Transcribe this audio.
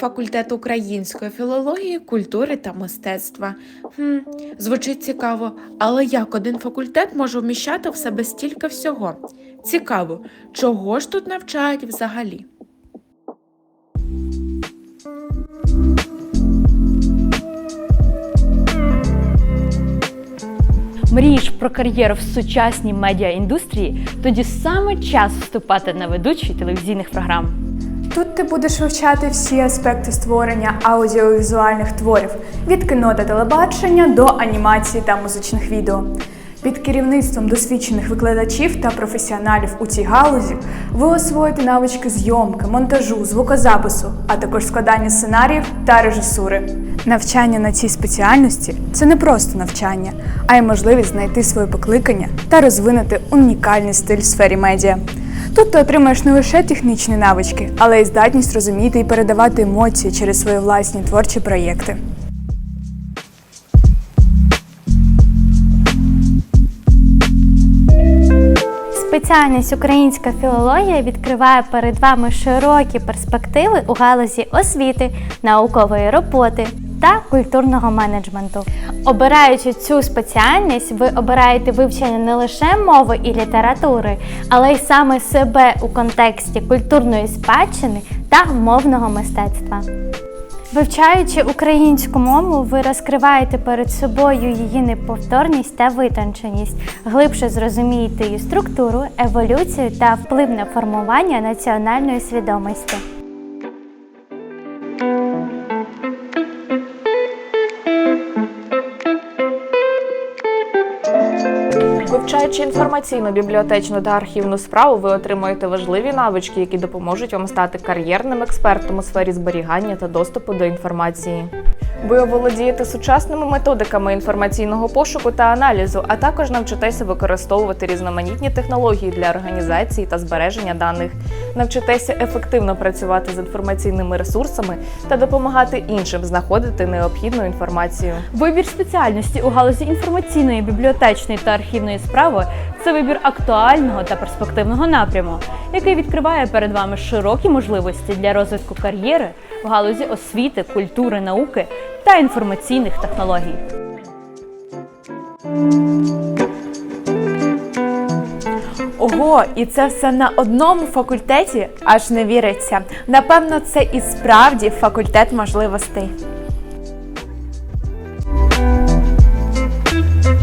Факультет української філології, культури та мистецтва. Хм, звучить цікаво, але як один факультет може вміщати в себе стільки всього? Цікаво, чого ж тут навчають взагалі? Мрієш про кар'єру в сучасній медіаіндустрії? Тоді саме час вступати на ведучий телевізійних програм. Тут ти будеш вивчати всі аспекти створення аудіовізуальних творів від кіно та телебачення до анімації та музичних відео. Під керівництвом досвідчених викладачів та професіоналів у цій галузі ви освоїте навички зйомки, монтажу, звукозапису, а також складання сценаріїв та режисури. Навчання на цій спеціальності це не просто навчання, а й можливість знайти своє покликання та розвинути унікальний стиль в сфері медіа. Тут ти отримаєш не лише технічні навички, але й здатність розуміти і передавати емоції через свої власні творчі проєкти. Спеціальність українська філологія відкриває перед вами широкі перспективи у галузі освіти, наукової роботи та культурного менеджменту. Обираючи цю спеціальність, ви обираєте вивчення не лише мови і літератури, але й саме себе у контексті культурної спадщини та мовного мистецтва. Вивчаючи українську мову, ви розкриваєте перед собою її неповторність та витонченість, глибше зрозумієте її структуру, еволюцію та вплив на формування національної свідомості. Вивчаючи інформаційну, бібліотечну та архівну справу, ви отримуєте важливі навички, які допоможуть вам стати кар'єрним експертом у сфері зберігання та доступу до інформації. Ви оволодієте сучасними методиками інформаційного пошуку та аналізу, а також навчитеся використовувати різноманітні технології для організації та збереження даних, навчитеся ефективно працювати з інформаційними ресурсами та допомагати іншим знаходити необхідну інформацію. Вибір спеціальності у галузі інформаційної, бібліотечної та архівної справи це вибір актуального та перспективного напряму, який відкриває перед вами широкі можливості для розвитку кар'єри в галузі освіти, культури, науки та інформаційних технологій. Ого, і це все на одному факультеті? Аж не віриться. Напевно, це і справді факультет можливостей.